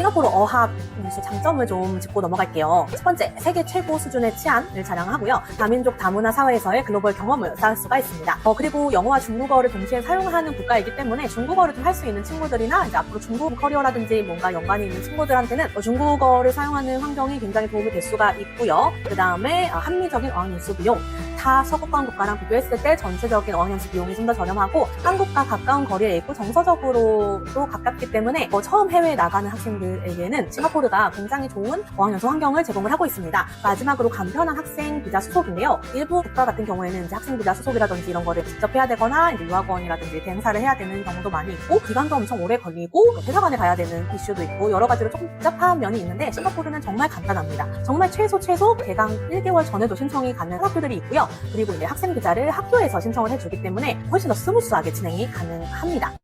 싱가포르 어학 뉴스 장점을 좀 짚고 넘어갈게요. 첫 번째, 세계 최고 수준의 치안을 자랑하고요. 다민족 다문화 사회에서의 글로벌 경험을 쌓을 수가 있습니다. 어, 그리고 영어와 중국어를 동시에 사용하는 국가이기 때문에 중국어를 좀 할 수 있는 친구들이나 이제 앞으로 중국 커리어라든지 뭔가 연관이 있는 친구들한테는 어, 중국어를 사용하는 환경이 굉장히 도움이 될 수가 있고요. 그 다음에 합리적인 어학 연수 비용. 타 서구권 국가랑 비교했을 때 전체적인 어학 연수 비용이 좀 더 저렴하고 한국과 가까운 거리에 있고 정서적으로도 가깝기 때문에 어, 처음 해외에 나가는 학생들 에게는 싱가포르가 굉장히 좋은 어학연수 환경을 제공을 하고 있습니다. 마지막으로 간편한 학생 비자 수속인데요. 일부 국가 같은 경우에는 이제 학생 비자 수속이라든지 이런 거를 직접 해야 되거나 이제 유학원이라든지 대행사를 해야 되는 경우도 많이 있고 기간도 엄청 오래 걸리고 또 대사관에 가야 되는 이슈도 있고 여러 가지로 조금 복잡한 면이 있는데 싱가포르는 정말 간단합니다. 정말 최소 최소 개강 1개월 전에도 신청이 가능한 학교들이 있고요. 그리고 이제 학생 비자를 학교에서 신청을 해주기 때문에 훨씬 더 스무스하게 진행이 가능합니다.